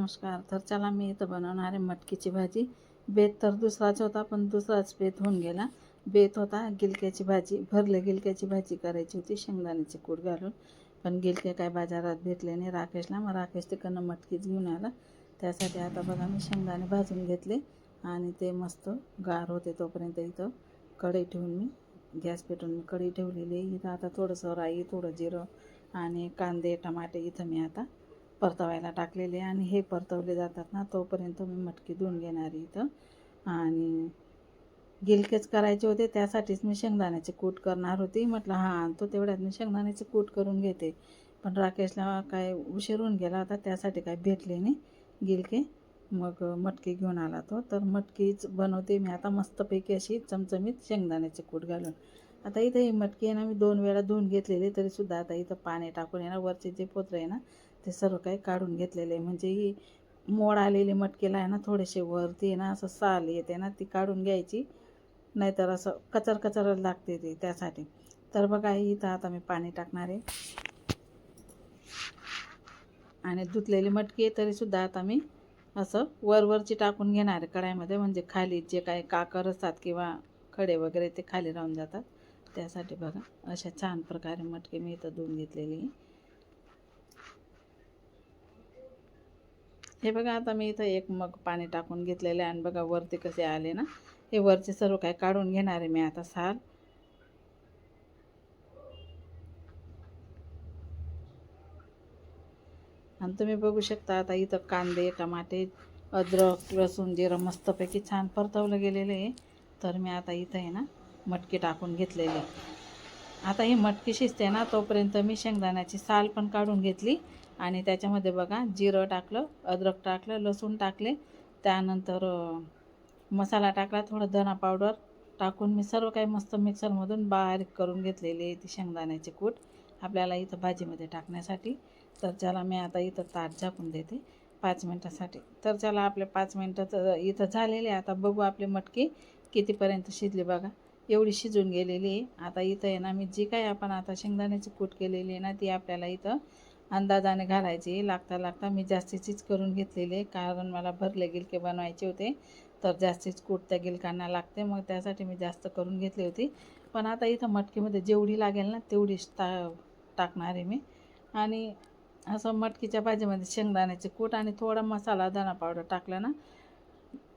नमस्कार तर चला मी इथं बनवणार आहे मटकीची भाजी. बेत तर दुसराच होता पण दुसराच बेत होऊन गेला. बेत होता गिलक्याची भाजी भरले गिलक्याची भाजी करायची होती शेंगदाण्याचे कूट घालून. पण गिलके काय बाजारात भेटले नाही राकेशला मग राकेश तिकडनं मटकीच घेऊन आला. त्यासाठी आता बघा मी शेंगदाणे भाजून घेतले आणि ते मस्त गार होते तोपर्यंत इथं कढई ठेवून मी गॅस पेटून मी कढई ठेवलेली इथं आता थोडंसं राई थोडं जिरं आणि कांदे टमाटे इथं मी आता परतवायला टाकलेले आणि हे परतवले जातात ना तोपर्यंत मी मटकी धुवून घेणार इथं. आणि गिलकेच करायचे होते त्यासाठीच मी शेंगदाण्याचे कूट करणार होती. म्हटलं हां तो तेवढ्यात मी शेंगदाण्याचे कूट करून घेते. पण राकेशला काय उशीर होऊन गेला होता त्यासाठी काय भेटले नाही गिलके. मग मटकी घेऊन आला तो. तर मटकीच बनवते मी आता मस्तपैकी अशी चमचमीत शेंगदाण्याचे कूट घालून. आता इथं ही मटकी आहे ना मी दोन वेळा धुवून घेतलेली तरीसुद्धा आता इथं पाणी टाकून आहे ना वरचे जे पोत्र आहे ना ते सर्व काही काढून घेतलेले आहे. म्हणजे ही मोड आलेली मटकीला आहे ना थोडेसे वरती आहे ना असं साल येते ना ती काढून घ्यायची. नाहीतर असं कचर कचरच लागते ती त्यासाठी. तर बघा इथं आता मी पाणी टाकणार आहे. आणि धुतलेली मटकी आहे तरीसुद्धा आता मी असं वरवरची टाकून घेणार आहे कढाईमध्ये. म्हणजे खाली जे काही काकर असतात किंवा खडे वगैरे ते खाली राहून जातात. त्यासाठी बघा अशा छान प्रकारे मटकी मी इथं धुवून घेतलेली आहे. हे बघा आता मी इथं एक मग पाणी टाकून घेतलेलं आहे आणि बघा वरती कसे आले ना हे वरचे सर्व काय काढून घेणार आहे मी आता साल. आणि तुम्ही बघू शकता आता इथं कांदे टमाटे अद्रक लसूण जिरं मस्तपैकी छान परतवलं गेलेलं आहे. तर मी आता इथं आहे ना मटकी टाकून घेतलेली आता ही मटकी शिजते ना तोपर्यंत मी शेंगदाण्याची साल पण काढून घेतली. आणि त्याच्यामध्ये बघा जिरं टाकलं अद्रक टाकलं लसूण टाकले. त्यानंतर मसाला टाकला थोडं धना पावडर टाकून मी सर्व काही मस्त मिक्सरमधून बारीक करून घेतलेली आहे ती शेंगदाण्याची कूट आपल्याला इथं भाजीमध्ये टाकण्यासाठी. तर चला मी आता इथं ताट झाकून देते पाच मिनटासाठी. तर चला आपले पाच मिनटं तर इथं झालेले आहे. आता बघू आपली मटकी कितीपर्यंत शिजली बघा. एवढी शिजून गेलेली आहे. आता इथं आहे ना मी जी काही आपण आता शेंगदाण्याची कूट केलेली आहे ना ती आपल्याला इथं अंदाजाने घालायची. लागता लागता मी जास्तीचीच करून घेतलेले. कारण मला भरले गिलके बनवायचे होते. तर जास्तीच कूट त्या गिलकांना लागते. मग त्यासाठी मी जास्त करून घेतली होती. पण आता इथं मटकीमध्ये जेवढी लागेल ना तेवढीच टा टाकणार आहे मी. आणि असं मटकीच्या भाजीमध्ये शेंगदाण्याचे कूट आणि थोडा मसाला धना पावडर टाकलं ना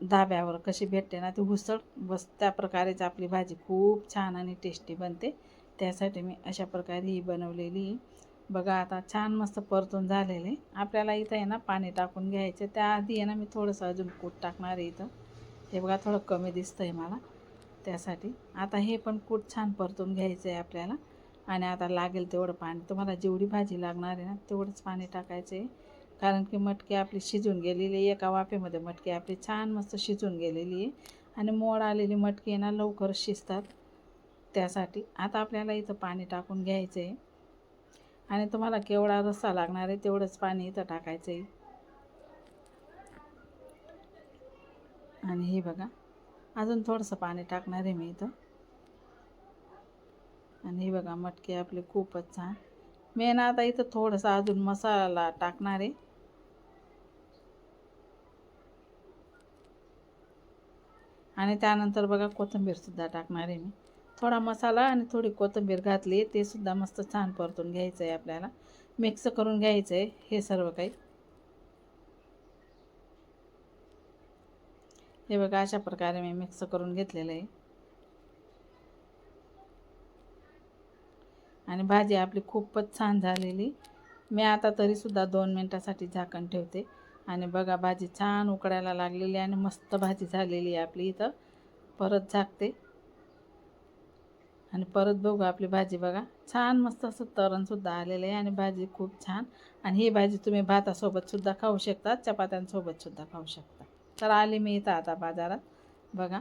धाब्यावर कशी भेटते ना ती हुसळ बस त्या प्रकारेच आपली भाजी खूप छान आणि टेस्टी बनते. त्यासाठी मी अशा प्रकारे ही बनवलेली. बघा आता छान मस्त परतून झालेले. आपल्याला इथं आहे ना पाणी टाकून घ्यायचं. त्याआधी आहे ना मी थोडंसं अजून कूट टाकणार आहे इथं. हे बघा थोडं कमी दिसतं आहे मला त्यासाठी. आता हे पण कूट छान परतून घ्यायचं आहे आपल्याला. आणि आता लागेल तेवढं पाणी. तुम्हाला जेवढी भाजी लागणार आहे ना तेवढंच पाणी टाकायचं आहे. कारण की मटकी आपली शिजून गेलेली आहे. एका वाफेमध्ये मटकी आपली छान मस्त शिजून गेलेली आहे. आणि मोड आलेली मटकी आहे ना लवकरच शिजतात त्यासाठी. आता आपल्याला इथं पाणी टाकून घ्यायचं आहे. आणि तुम्हाला केवढा रस्सा लागणार आहे तेवढंच पाणी इथं टाकायचं आहे. आणि हे बघा अजून थोडंसं पाणी टाकणार आहे मी इथं. आणि हे बघा मटके आपले खूपच छान. मेन ना आता इथं थोडंसं अजून मसाला टाकणार आहे. आणि त्यानंतर बघा कोथिंबीरसुद्धा टाकणार आहे मी. थोडा मसाला आणि थोडी कोथिंबीर घातली ते सुद्धा मस्त छान परतून घ्यायचं आहे आपल्याला. मिक्स करून घ्यायचं आहे हे सर्व काही. हे बघा अशा प्रकारे मी मिक्स करून घेतलेलं आहे आणि भाजी आपली खूपच छान झालेली. मी आता तरीसुद्धा दोन मिनटासाठी झाकण ठेवते. आणि बघा भाजी छान उकडायला लागलेली आणि मस्त भाजी झालेली आहे आपली इथं. परत झाकते. आणि परत बघू आपली भाजी बघा. छान मस्त असं तरणसुद्धा आलेलं आहे आणि भाजी खूप छान. आणि ही भाजी तुम्ही भातासोबतसुद्धा खाऊ शकता चपात्यांसोबतसुद्धा खाऊ शकता. तर आले मी इथं आता बाजारात. बघा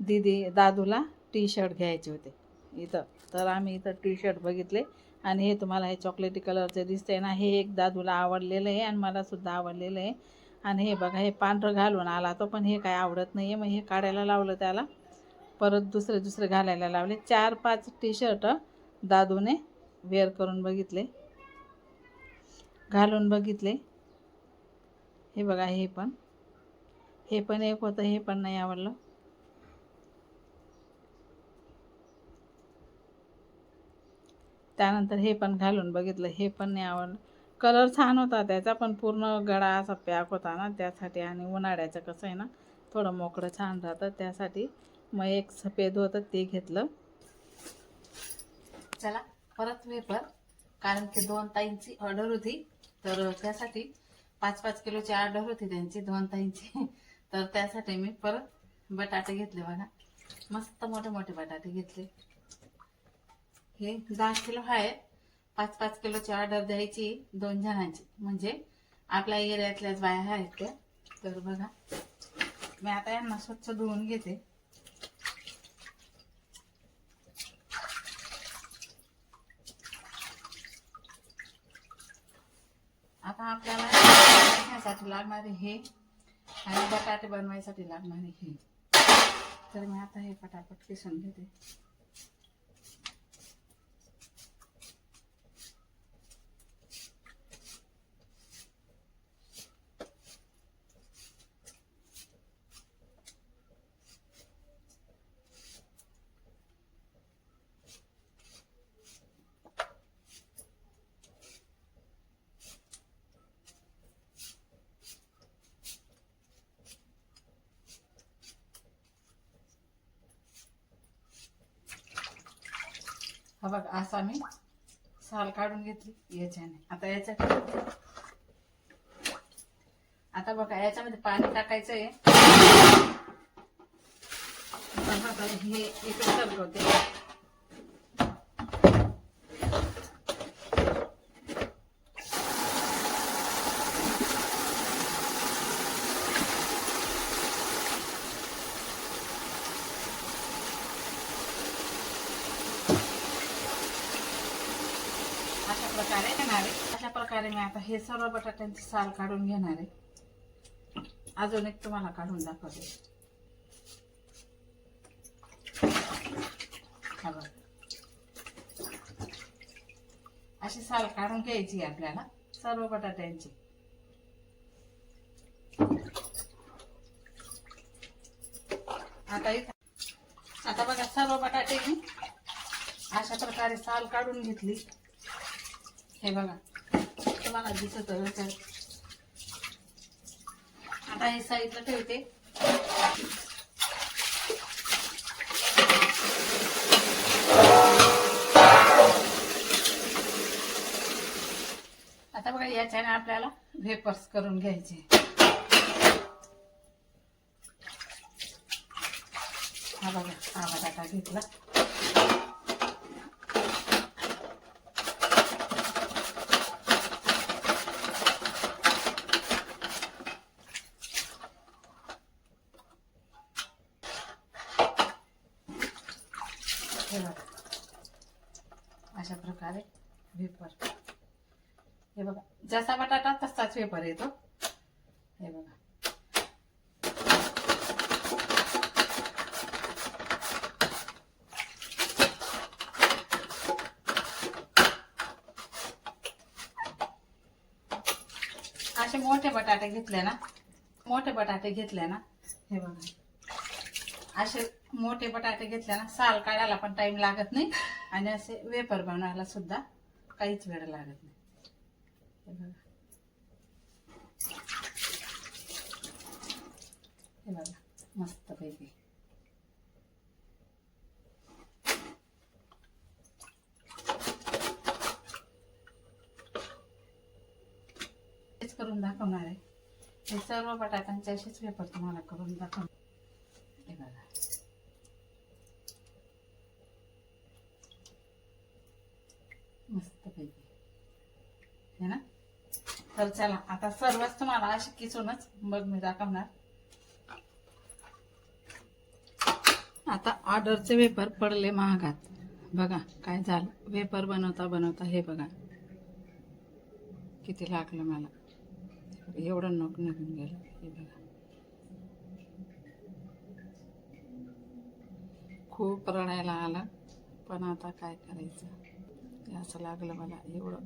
दीदी दादूला टी शर्ट घ्यायचे होते. इथं. तर आम्ही इथं टी शर्ट बघितले. आणि हे तुम्हाला हे चॉकलेटी कलरचे दिसते ना हे एक दादूला आवडलेलं आहे आणि मलासुद्धा आवडलेलं आहे. आणि हे बघा हे पांढरं घालून आला तो पण हे काय आवडत नाही आहे मग हे काढायला लावलं त्याला. परत दुसरे दुसरे घालायला लावले. चार पाच टी शर्ट दादूने वेअर करून बघितले. घालून बघितले. हे बघा हे पण. हे पण एक होतं हे पण नाही आवडलं. त्यानंतर हे पण घालून बघितलं. हे पण नाही आवडलं. कलर छान होता त्याचा पण पूर्ण गळा असा पॅक होता ना त्यासाठी. आणि उन्हाळ्याचं कसं आहे ना थोडं मोकळं छान राहतं. त्यासाठी मग एक सफेद होतं ते घेतलं. चला परत वेपर कारण की दोन ताईंची ऑर्डर होती. तर त्यासाठी पाच पाच किलोची ऑर्डर होती त्यांची दोन ताईंची. तर त्यासाठी मी परत बटाटे घेतले बघा. मस्त मोठे मोठे बटाटे घेतले. हे दहा किलो आहे पाच पाच किलोची ऑर्डर द्यायची दोन जणांची. म्हणजे आपल्या एरियातल्याच बाया आहेत त्या. तर बघा मी आता यांना स्वच्छ धुवून घेते आता आपल्याला बनवण्यासाठी लागणारे हे. आणि बटाटे बनवायसाठी लागणारे हे. तर मी आता हे पटापट किसून घेते. बघ असा मी साल काढून घेतली याच्याने. आता याच्या आता बघा याच्यामध्ये पाणी टाकायचं आहे हे इकडे सरकवते अशा प्रकारे घेणार आहे अशा प्रकारे मी आता हे सर्व बटाट्यांची साल काढून घेणार आहे. अजून एक तुम्हाला काढून दाखवते. अशी साल काढून घ्यायची आपल्याला सर्व बटाट्यांची. आता इथं आता बघा सर्व बटाटे अशा प्रकारे साल काढून घेतली. हे बघा. तुम्हाला दिसत आता हे साईडला ठेवते. आता बघा याच्याने आपल्याला वेपर्स करून घ्यायचे. हा बघा हा बटाटा घेतला. हे बघा अशा प्रकारे वेपर हे बघा जसा बटाटा तसाच वेपर येतो. हे बघा. असे मोठे बटाटे घेतले ना मोठे बटाटे घेतले ना हे बघा. असे मोठे बटाटे घेतले ना साल काढायला पण टाइम लागत नाही. आणि असे वेपर बनवायला सुद्धा काहीच वेळ लागत नाही. हे बघा. मस्त पैकी करून दाखवणार आहे. हे सर्व बटाट्यांचे असेच वेपर तुम्हाला करून दाखवणार हे बघा मस्त पैकी है ना तर चला आता सर्वच तुम्हाला अशी किसूनच मग मी दाखवणार. आता ऑर्डरचे वेपर पडले महागात. बघा काय झालं. वेपर बनवता बनवता हे बघा. किती लागलं मला. एवढं नोक निघून गेलं. हे बघा. खूप रडायला आलं. पण आता काय करायचं? हे असं लागलं मला एवढं.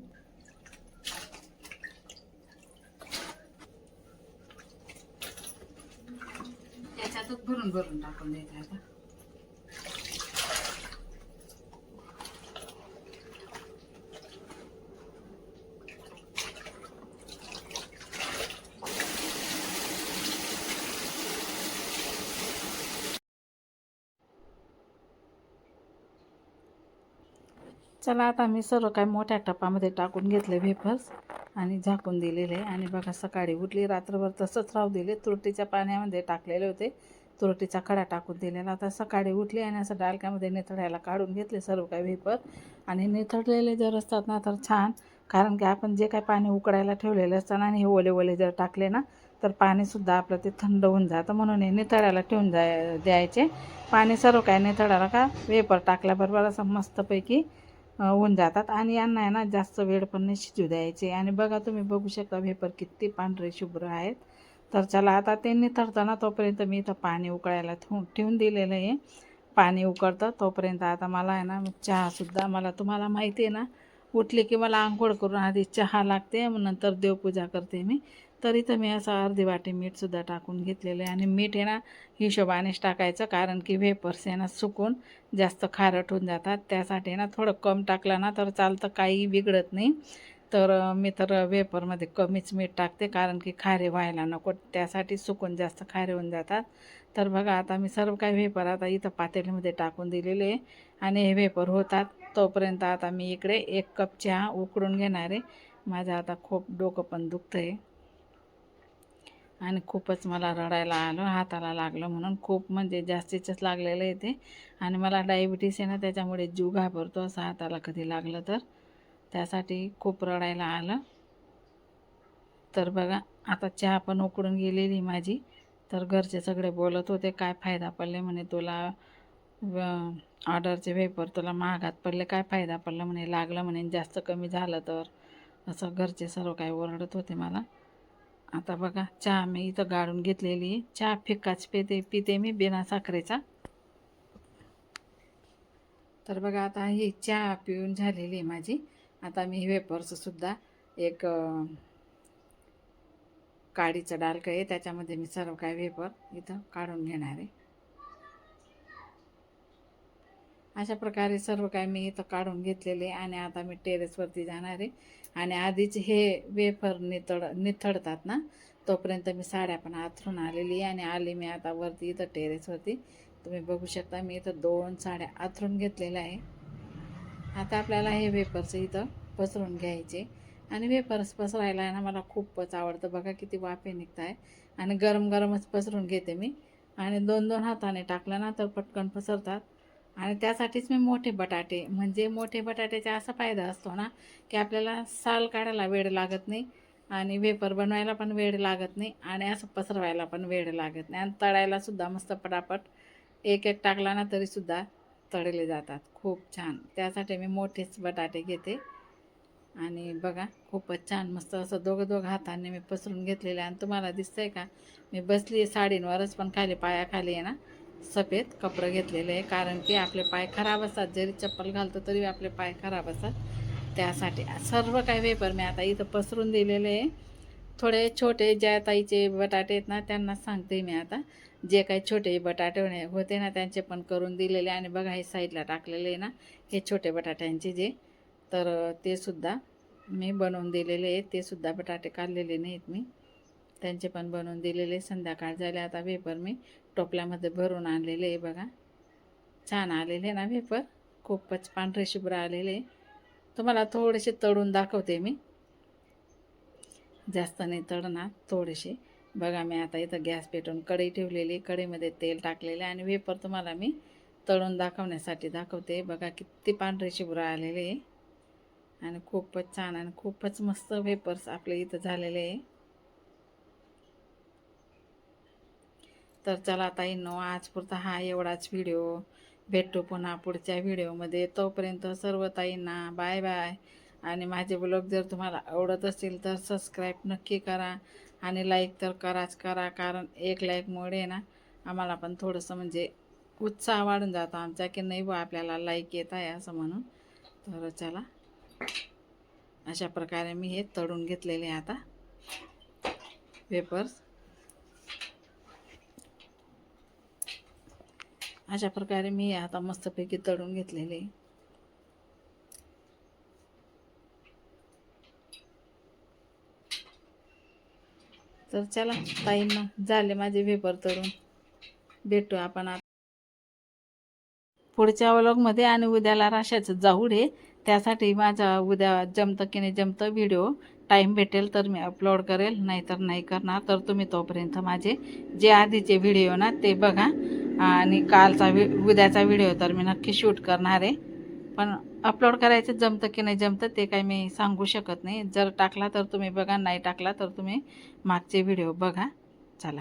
यातच भरून भरून टाकून द्यायचं आता. चला आता मी सर्व काय मोठ्या टपामध्ये टाकून घेतले वेफर्स आणि झाकून दिलेले. आणि बघा सकाळी उठली रात्रभर तसंच राहू दिले. तुरटीच्या पाण्यामध्ये टाकलेले होते. तुरटीचा खडा टाकून दिलेला. आता सकाळी उठली आणि असं डालक्यामध्ये निथळायला काढून घेतले सर्व काही वेफर. आणि निथळलेले जर असतात ना तर छान. कारण की आपण जे काय पाणी उकडायला ठेवलेलं असतं ना आणि हे ओले ओले जर टाकले ना तर पाणीसुद्धा आपलं ते थंड होऊन जातं. म्हणून हे निथळायला ठेवून जाय द्यायचे. पाणी सर्व काय निथळायला का? वेपर टाकल्याबरोबर असं मस्तपैकी होऊन जातात. आणि यांना आहे ना जास्त वेळ पण नाही शिजू द्यायचे. आणि बघा तुम्ही बघू शकता वेपर किती पांढरे शुभ्र आहेत. तर चला आता ते निथळतं ना तोपर्यंत मी इथं पाणी उकळायला ठेवून ठेवून दिलेलं आहे. पाणी उकळतं तोपर्यंत आता मला आहे ना चहासुद्धा मला तुम्हाला माहिती आहे ना उठले की मला आंघोळ करून आधी चहा लागते मग नंतर देवपूजा करते मी. तर इथं मी असं अर्धी वाटी मीठसुद्धा टाकून घेतलेलं आहे. आणि मीठ आहे ना हिशोबानेच टाकायचं कारण की वेपर्स आहे ना सुकून जास्त खारट होऊन जातात. त्यासाठी ना थोडं कम टाकलं ना तर चालतं काही बिघडत नाही. तर मी तर वेपरमध्ये कमीच मीठ टाकते कारण की खारे व्हायला नको. त्यासाठी सुकून जास्त खारे होऊन जातात. तर बघा आता मी सर्व काही वेपर आता इथं पातेलीमध्ये टाकून दिलेले आहे. आणि हे वेपर होतात. तोपर्यंत आता मी इकडे एक कप चहा उकडून घेणार आहे. माझं आता खूप डोकं पण दुखतं आहे आणि खूपच मला रडायला आलं हाताला लागलं म्हणून खूप म्हणजे जास्तीचंच लागलेलं आहे ते. आणि मला डायबिटीस आहे ना त्याच्यामुळे जीव घाबरतो असं हाताला कधी लागलं तर. त्यासाठी खूप रडायला आलं. तर बघा आता चहा पण उकडून गेलेली माझी. तर घरचे सगळे बोलत होते काय फायदा पडले? म्हणे तुला ऑर्डरचे वेपर तुला महागात पडले काय फायदा पडला? म्हणे लागलं म्हणे जास्त कमी झालं तर. असं घरचे सर्व काही ओरडत होते मला. आता बघा चहा मी इथं गाळून घेतलेली आहे. चहा फिक्काच पिते पिते मी बिना साखरेचा. तर बघा आता ही चहा पिऊन झालेली आहे माझी. आता मी वेपर्ससुद्धा एक काडीचं डालकं आहे. त्याच्यामध्ये मी सर्व काय वेपर इथं काढून घेणार आहे. अशा प्रकारे सर्व काय मी इथं काढून घेतलेले आणि आता मी टेरेसवरती जाणार आहे. आणि आधीच हे वेफर नितळ निथळतात ना तोपर्यंत मी साड्या पण आथरून आलेली आहे आणि आली मी आता वरती इथं टेरेसवरती तुम्ही बघू शकता मी इथं दोन साड्या आथरून घेतलेल्या आहे. आता आपल्याला हे वेफर्स इथं पसरून घ्यायचे. आणि वेफर्स पसरायला आहे ना मला खूपच आवडतं. बघा किती वाफे निघत आहे आणि गरम गरमच पसरून घेते मी. आणि दोन दोन हाताने टाकलं ना तर पटकन पसरतात. आणि त्यासाठीच मी मोठे बटाटे म्हणजे मोठे बटाट्याचा असा फायदा असतो ना की आपल्याला साल काढायला वेळ लागत नाही आणि वेपर बनवायला पण वेळ लागत नाही आणि असं पसरवायला पण वेळ लागत नाही. आणि तळायलासुद्धा मस्त पटापट एक एक टाकला ना तरीसुद्धा तळले जातात. खूप छान. त्यासाठी मी मोठेच बटाटे घेते. आणि बघा खूपच छान मस्त असं दोघं दोघं हाताने मी पसरून घेतलेले. आणि तुम्हाला दिसतंय का? मी बसली आहे साडींवरच पण खाली पायाखाली आहे ना. सफेद कपडं घेतलेलं आहे. कारण की आपले पाय खराब असतात. जरी चप्पल घालतो तरी आपले पाय खराब असतात. त्यासाठी सर्व काही वेपर मी आता इथं पसरून दिलेले आहे. थोडे छोटे ज्या ताईचे बटाटे आहेत ना त्यांना सांगते मी आता. जे काही छोटे बटाटे होणे होते ना त्यांचे पण करून दिलेले आणि बघा हे साईडला टाकलेले आहे ना हे छोटे बटाट्यांचे जे. तर ते सुद्धा मी बनवून दिलेले आहेत. ते सुद्धा बटाटे काढलेले नाहीत मी. त्यांचे पण बनवून दिलेले. संध्याकाळ झाले आता वेपर मी टोपल्यामध्ये भरून आणलेले आहे बघा. छान आलेले ना वेपर खूपच पांढरे शुभ्र आलेले तुम्हाला थोडेसे तळून दाखवते मी. जास्त नाही तळणार थोडेसे. बघा मी आता इथं गॅस पेटवून कढई ठेवलेली कढईमध्ये तेल टाकलेले आणि वेपर तुम्हाला मी तळून दाखवण्यासाठी दाखवते. बघा किती पांढरे शुभ्र आलेले आहे. आणि खूपच छान आणि खूपच मस्त वेपर्स आपले इथं झालेले आहे. तर चला ताईंनो आज पुरता हा एवढाच व्हिडिओ भेटतो पुन्हा पुढच्या व्हिडिओमध्ये तोपर्यंत सर्व ताईंना बाय बाय आणि माझे ब्लॉग जर तुम्हाला आवडत असतील तर सबस्क्राईब नक्की करा. आणि लाईक तर कराच करा कारण एक लाईकमुळे ना आम्हाला पण थोडंसं म्हणजे उत्साह वाढून जातो आमचा की नाही बा आपल्याला लाईक येत आहे असं म्हणून. तर चला. अशा प्रकारे मी हे तळून घेतलेले आता. पेपर्स अशा प्रकारे मी आता मस्तपैकी तळून घेतलेले. तर चला ताईंना झाले माझे वेपर तळून. भेटू आपण आता. पुढच्या व्लॉगमध्ये आणि उद्याला राशाचं जाऊड आहे. त्यासाठी माझा उद्या जमतं की नाही जमतं व्हिडिओ टाईम भेटेल तर मी अपलोड करेल नाहीतर नाही करणार. तर तुम्ही तोपर्यंत माझे जे आधीचे व्हिडिओ ना ते बघा. आणि कालचा वि उद्याचा व्हिडिओ तर मी नक्की शूट करणार आहे. पण अपलोड करायचं जमतं की नाही जमतं ते काही मी सांगू शकत नाही. जर टाकला तर तुम्ही बघा नाही टाकला तर तुम्ही मागचे व्हिडिओ बघा. चला.